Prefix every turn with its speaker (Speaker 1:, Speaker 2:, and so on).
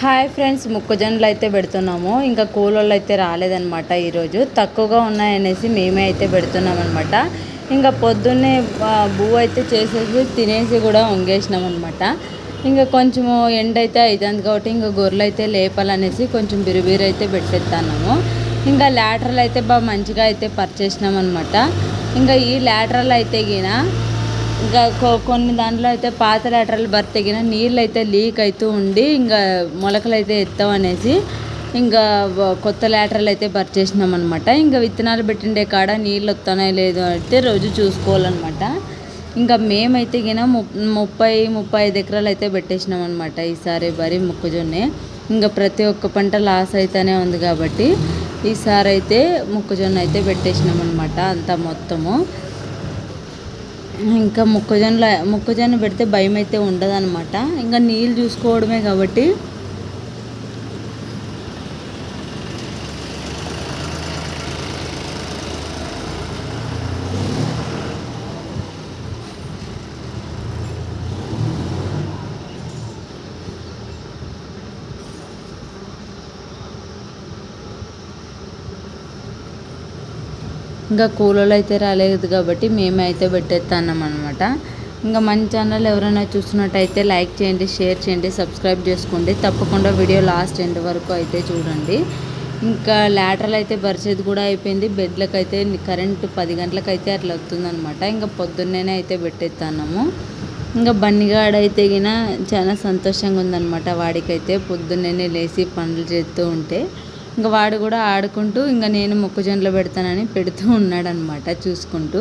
Speaker 1: Hi friends మొక్కజొన్నలు అయితే పెడుతున్నాము. ఇంకా కూలోళ్ళు అయితే రాలేదనమాట ఈరోజు. తక్కువగా ఉన్నాయనేసి మేమే అయితే పెడుతున్నాం అనమాట ఇంకా పొద్దున్నే ఆ, బువ్వ అయితే చేసేసి తినేసి కూడా వంగేసినాం అనమాట ఇంకా కొంచెము ఎండ అయితే అవుతుంది కాబట్టి ఇంకా గొర్రెలు అయితే లేపాలనేసి కొంచెం బిరుబీరు అయితే పెట్టేస్తాము ఇంకా లాటరల్ అయితే బాగా మంచిగా అయితే పర్చేసినాం అనమాట ఇంకా ఈ లాటరల్ అయితే గిన ఇంకా కొ- కొన్ని దాంట్లో అయితే పాత లాటరల్ బర్త్ తగిన నీళ్ళు అయితే లీక్ అవుతూ ఉండి ఇంకా మొలకలు అయితే ఎత్తాం అనేసి ఇంకా కొత్త లాటరల్ అయితే బర్త్ చేసినాం అనమాట ఇంకా విత్తనాలు పెట్టిండే కాడ నీళ్ళు వస్తున్నాయో లేదో అయితే రోజు చూసుకోవాలన్నమాట. ఇంకా మేమైతే గిన ము ముప్పై ముప్పై ఐదు ఎకరాలు అయితే పెట్టేసినాం అనమాట ఈసారి వరి మొక్కజొన్నే. ఇంకా ప్రతి ఒక్క పంట లాస్ అయితేనే ఉంది కాబట్టి ఈసారి అయితే మొక్కజొన్న అయితే పెట్టేసినాం అనమాట అంతా మొత్తము. ఇంకా మొక్కజొన్నల మొక్కజొన్న పెడితే భయం అయితే ఉండదు అనమాట ఇంకా నీళ్ళు చూసుకోవడమే కాబట్టి ఇంకా కూలోళ్ళు అయితే రాలేదు కాబట్టి మేమే అయితే అనమాట ఇంకా మన ఛానల్ ఎవరైనా చూస్తున్నట్టయితే లైక్ చేయండి షేర్ చేయండి సబ్స్క్రైబ్ చేసుకోండి. తప్పకుండా వీడియో లాస్ట్ ఎండ్ వరకు అయితే చూడండి. ఇంకా లాటరల్ అయితే భరిచేది కూడా అయిపోయింది. బెడ్లకు అయితే కరెంట్ పది గంటలకు అయితే అట్లా వస్తుందనమాట ఇంకా పొద్దున్నేనే అయితే పెట్టేస్తాము ఇంకా బన్నిగాడు అయితే గిన చాలా సంతోషంగా ఉందన్నమాట. వాడికైతే పొద్దున్నేనే లేచి పనులు చేస్తూ ఉంటే. ఇంకా వాడు కూడా ఆడుకుంటూ ఇంకా నేను మొక్కజొన్నలు పెడతానని పెడుతూ ఉన్నాడనమాట చూసుకుంటూ.